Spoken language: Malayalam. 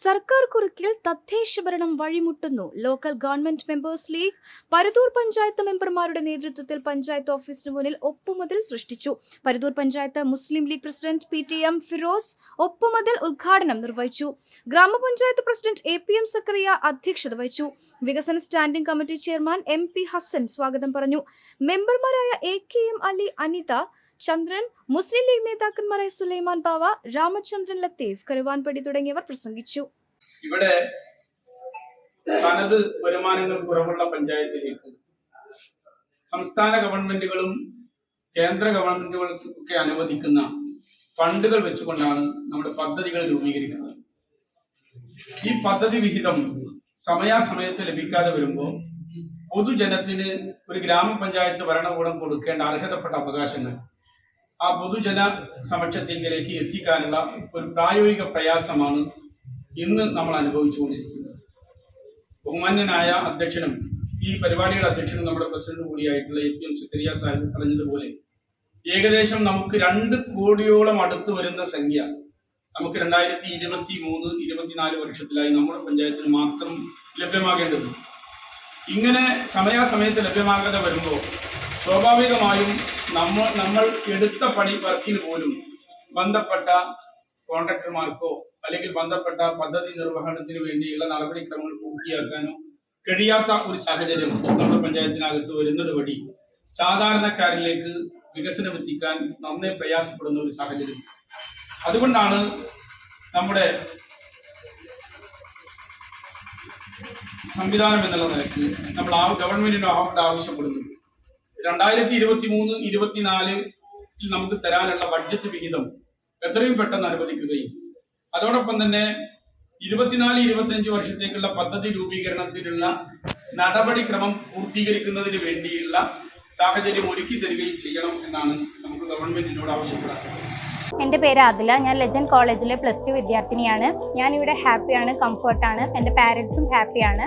സർക്കാർ കുറുക്കിൽ തദ്ദേശ ഭരണം വഴിമുട്ടുന്നു. Local government members league Paruthoor panchayat മെമ്പർമാരുടെ നേതൃത്വത്തിൽ പഞ്ചായത്ത് ഓഫീസിന് മുന്നിൽ ഒപ്പുമതിൽ സൃഷ്ടിച്ചു. Paruthoor panchayat Muslim League president P T M Firoz ഒപ്പുമതിൽ ഉദ്ഘാടനം നിർവഹിച്ചു. ഗ്രാമപഞ്ചായത്ത് president A P M Zakariya അധ്യക്ഷത വഹിച്ചു. വികസന standing committee chairman M P Hasan സ്വാഗതം പറഞ്ഞു. മെമ്പർമാരായ A K M Ali Anitha Chandran Muslim League നേതാക്കന്മാരായ Sulaiman Bava Ramachandran Latheef Karuvanpadi തുടങ്ങിയവർ പ്രസംഗിച്ചു. ഇവിടെ തനത് വരുമാനങ്ങൾ കുറവുള്ള പഞ്ചായത്തിലേക്ക് സംസ്ഥാന ഗവൺമെന്റുകളും കേന്ദ്ര ഗവൺമെന്റുകൾക്കും ഒക്കെ അനുവദിക്കുന്ന ഫണ്ടുകൾ വെച്ചുകൊണ്ടാണ് നമ്മുടെ പദ്ധതികൾ രൂപീകരിക്കുന്നത്. ഈ പദ്ധതി വിഹിതം സമയാസമയത്ത് ലഭിക്കാതെ വരുമ്പോൾ പൊതുജനത്തിന് ഒരു ഗ്രാമപഞ്ചായത്ത് ഭരണകൂടം കൊടുക്കേണ്ട അർഹതപ്പെട്ട അവകാശങ്ങൾ ആ പൊതുജന സമക്ഷത്തിലേക്ക് എത്തിക്കാനുള്ള ഒരു പ്രായോഗിക പ്രയാസമാണ് ഇന്ന് നമ്മൾ അനുഭവിച്ചുകൊണ്ടിരിക്കുന്നത്. ബഹുമാന്യനായ അധ്യക്ഷനും ഈ പരിപാടിയുടെ അധ്യക്ഷനും നമ്മുടെ president കൂടിയായിട്ടുള്ള A P M Sakkariya Sahib പറഞ്ഞതുപോലെ ഏകദേശം നമുക്ക് രണ്ട് കോടിയോളം അടുത്ത് വരുന്ന സംഖ്യ നമുക്ക് രണ്ടായിരത്തി ഇരുപത്തി മൂന്ന് ഇരുപത്തിനാല് വർഷത്തിലായി നമ്മുടെ പഞ്ചായത്തിന് മാത്രം ലഭ്യമാകേണ്ടത് ഇങ്ങനെ സമയാസമയത്ത് ലഭ്യമാകാതെ വരുമ്പോൾ സ്വാഭാവികമായും നമ്മൾ നമ്മൾ എടുത്ത പണി വർക്കിന് പോലും ബന്ധപ്പെട്ട കോൺട്രാക്ടർമാർക്കോ അല്ലെങ്കിൽ ബന്ധപ്പെട്ട പദ്ധതി നിർവഹണത്തിന് വേണ്ടിയുള്ള നടപടിക്രമങ്ങൾ പൂർത്തിയാക്കാനോ കഴിയാത്ത ഒരു സാഹചര്യം നമ്മുടെ പഞ്ചായത്തിനകത്ത് വരുന്നത് വഴി സാധാരണക്കാരിലേക്ക് വികസനം എത്തിക്കാൻ നന്നേ പ്രയാസപ്പെടുന്ന ഒരു സാഹചര്യം. അതുകൊണ്ടാണ് നമ്മുടെ സംവിധാനം എന്നുള്ള നിലയ്ക്ക് നമ്മൾ ആ ഗവൺമെന്റിന് അവിടെ ആവശ്യപ്പെടുന്നത്. രണ്ടായിരത്തി ഇരുപത്തി മൂന്ന് ഇരുപത്തിനാലിൽ നമുക്ക് തരാനുള്ള ബഡ്ജറ്റ് വിഹിതം എത്രയും പെട്ടെന്ന് അനുവദിക്കുകയും അതോടൊപ്പം തന്നെ ഇരുപത്തിനാല് ഇരുപത്തിയഞ്ച് വർഷത്തേക്കുള്ള പദ്ധതി രൂപീകരണത്തിനുള്ള നടപടിക്രമം പൂർത്തീകരിക്കുന്നതിന് വേണ്ടിയുള്ള സാഹചര്യം ഒരുക്കി തരികയും ചെയ്യണം എന്നാണ് നമുക്ക് ഗവൺമെന്റിനോട് ആവശ്യപ്പെടാറ് എന്റെ പേര് അതില ഞാൻ ലെജൻഡ് കോളേജിലെ പ്ലസ് ടു വിദ്യാർത്ഥിനിയാണ്. ഞാനിവിടെ ഹാപ്പിയാണ് കംഫർട്ടാണ്. എന്റെ പാരൻസും ഹാപ്പിയാണ്.